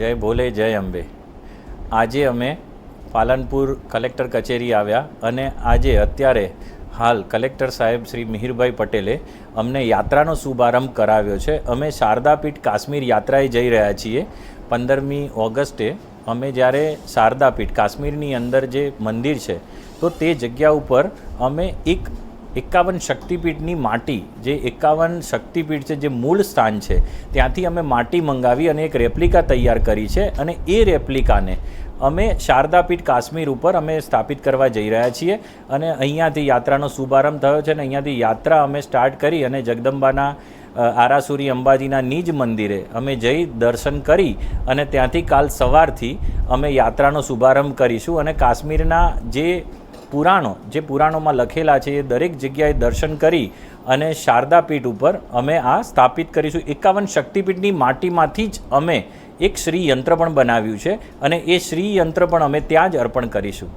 જય ભોલે, જય અંબે. આજે અમે પાલનપુર કલેક્ટર કચેરી આવ્યા અને આજે અત્યારે હાલ કલેક્ટર સાહેબ શ્રી મિહિરભાઈ પટેલે અમને યાત્રાનો શુભારંભ કરાવ્યો છે. અમે શારદાપીઠ કાશ્મીર યાત્રાએ જઈ રહ્યા છીએ. પંદરમી ઓગસ્ટે અમે જ્યારે શારદાપીઠ કાશ્મીરની અંદર જે મંદિર છે, તો તે જગ્યા ઉપર અમે એક એકાવન શક્તિપીઠની માટી, જે એકાવન શક્તિપીઠ છે, જે મૂળ સ્થાન છે, ત્યાંથી અમે માટી મંગાવી અને એક રેપ્લિકા તૈયાર કરી છે અને એ રેપ્લિકાને અમે શારદાપીઠ કાશ્મીર ઉપર અમે સ્થાપિત કરવા જઈ રહ્યા છીએ અને અહીંયાથી યાત્રાનો શુભારંભ થયો છે અને અહીંયાથી યાત્રા અમે સ્ટાર્ટ કરી અને જગદંબાના આરાસુરી અંબાજીના નિજ મંદિરે અમે જઈ દર્શન કરી અને ત્યાંથી કાલ સવારથી અમે યાત્રાનો શુભારંભ કરીશું અને કાશ્મીરના જે પુરાણો, જે પુરાણોમાં લખેલા છે, એ દરેક જગ્યાએ દર્શન કરી અને શારદાપીઠ ઉપર અમે આ સ્થાપિત કરીશું. એકાવન શક્તિપીઠની માટીમાંથી જ અમે એક શ્રી યંત્ર પણ બનાવ્યું છે અને એ શ્રી યંત્ર પણ અમે ત્યાં જ અર્પણ કરીશું.